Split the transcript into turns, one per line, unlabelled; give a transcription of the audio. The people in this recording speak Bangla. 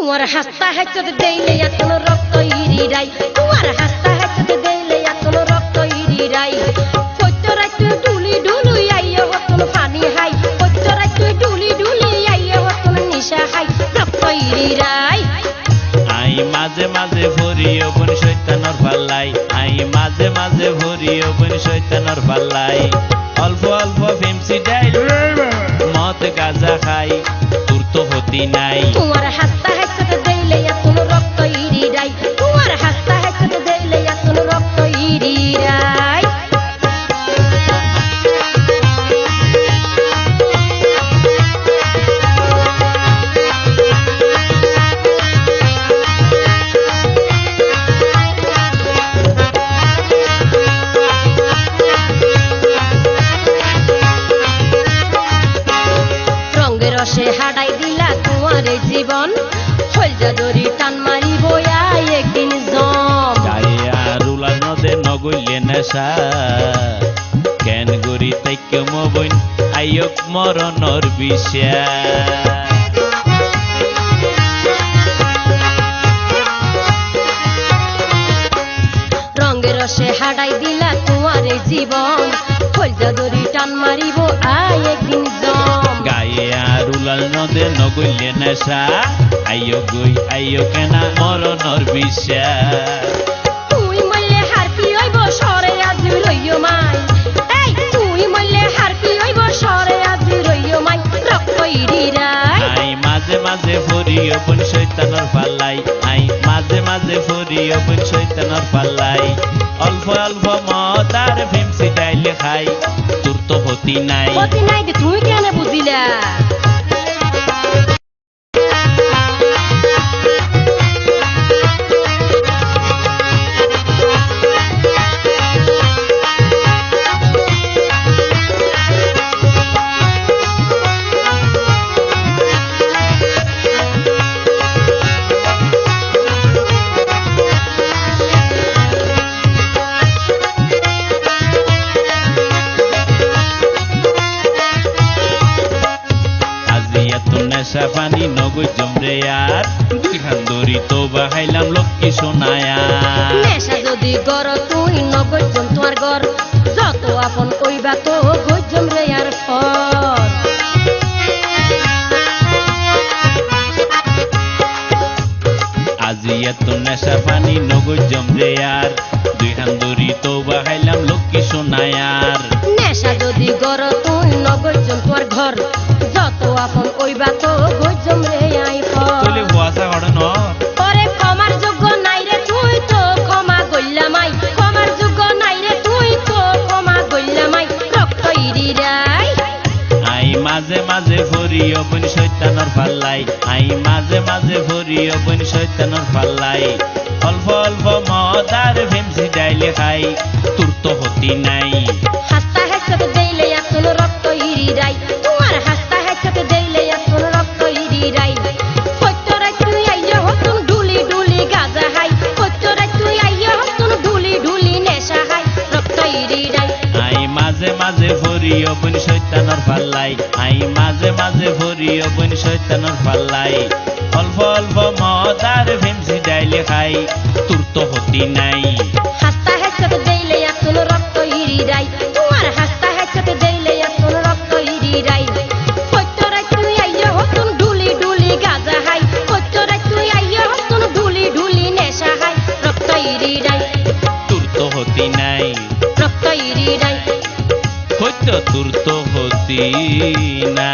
তোমার হাস্তা হেচত দেইলে এখন রক্ত ইরিরাই তোমার হাস্তা হেচত দেইলে এখন রক্ত ইরিরাই কইত রাইতে ডুলি ডুলি আইয়ে হতন পানি হাই। কইত রাইতে ডুলি ডুলি আইয়ে হতন নিশা হাই। রক্ত ইরিরাই
আই মাঝে মাঝে ভরিও বোন শৈতানর পাল্লাই আই মাঝে মাঝে ভরিও বোন শৈতানর পাল্লাই অল্প অল্প ফেমসি ডাইল মদ গাজা খাই তোর তো হতি নাই।
রঙে হাডাই দিলা তোমার জীবন। হলজা দড়ি টান মারি বয়া একদিন জম।
উলা নদে নগইলে নেশা। কেন গরি তাইকে মবইন আইয়ক মরণর বিষা।
রঙে রসে হাডাই দিলা তোমার জীবন। হলজা দড়ি টান মারিব আয় একদিন জম।
গায়ে আর উলাল নদে নগইলে নেশা। আইয় গই আইয় কেনা মরণর মাঝে ফরি শৈতানর পাল্লাই। আই মাঝে মাঝে ফরি অপন শৈতানর পাল্লাই। অল্প অল্প মদ আর ভীমসি ডাইলে খাই। তোর তো হতি নাই।
ক্ষতি নাই তুই কেন বুঝিলা?
জমরে আর দুই হাত ধরি তো বাহাইলাম লক্ষ্মী সোনায়ার।
নেশা যদি গর তুই নগজম তোমার গর যত আপন কইবা তো গজম রে আর
আজি এত নেশা পানি নগৈ জমরে আর দুই হাত ধরি তো বাহাইলাম লক্ষ্মী সোনায়ার।
নেশা যদি গর
ভরি অবন শৈতানর পাল্লাই আই মাঝে মাঝে ভরি অবন শৈতানর পাল্লাই অল্প অল্প মদ আর ভেমসি ডাইলে খাই তোর তো হতি নাই।
হাস্তা হেসত দেইলে এখন রক্ত ইরিরাই তোমার হাস্তা হেসত দেইলে এখন রক্ত ইরিরাই
আই মাঝে মাঝে ভরি অবন শৈতানর পাল্লাই মাঝে মাঝে ভরি অবন শৈতানোর পাল্লাই। অল্প অল্প মদার ভেমসি ডাইলে খাই, তোর তো হতি নাই। চতুর্থ হসিনা